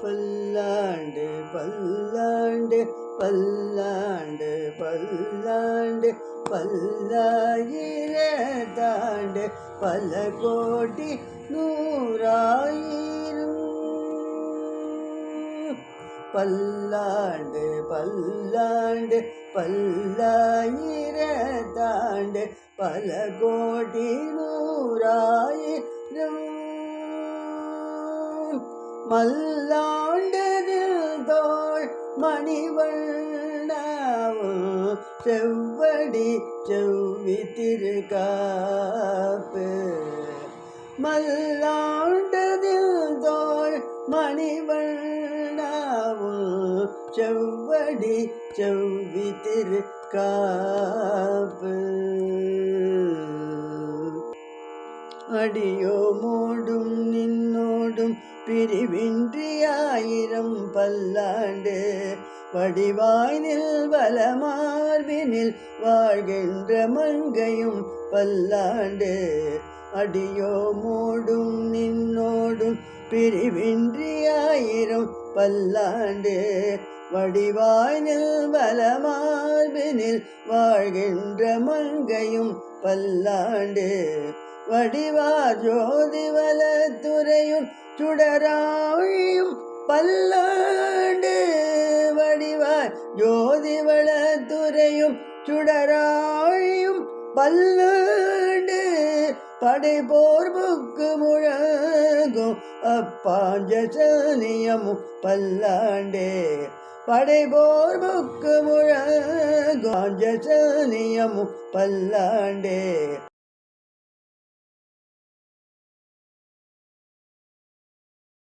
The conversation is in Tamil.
பல்லாண்டு பல்லாண்டு பல்லாண்டு பல்லாண்டு பல்லாயிரத்தாண்டு பல கோடி நூறாயிரம். பல்லாண்டு பல்லாண்டு பல்லாயிரத்தாண்டு பல கோடி நூறாயிரம். மல்லாண்டதில் தோல் மணிவண்ணாவும் செவ்வடி செவ்வி திருக்காப்பு மல்லாண்டதில் தோல் மணிவண்ணாவும் செவ்வடி செவ்வி திருக்காப்பு அடியோ மூடும் நின்னோ நின்னோடும் பிரிவின்றி ஆயிரம் பல்லாண்டு வடிவாயினில் வளமார்பினில் வாழ்கின்ற மங்கையும் பல்லாண்டு. அடியோ மோடும் நின்னோடும் பிரிவின்றி ஆயிரம் பல்லாண்டு வடிவாயினில் வளமார்பினில் வாழ்கின்ற மங்கையும் பல்லாண்டு. வடிவார் ஜோதி வளத்துறையும் சுடராழியும் பல்லாண்டு வடிவார் ஜோதி வளத்துறையும் சுடராழியும் பல்லாண்டு படை போர் புக்கு முழங்கும் அப்பாஞ்சசனியமும் பல்லாண்டே. படை போர் புக்கு முழங்கும் அஞ்சசனியமும் பல்லாண்டே.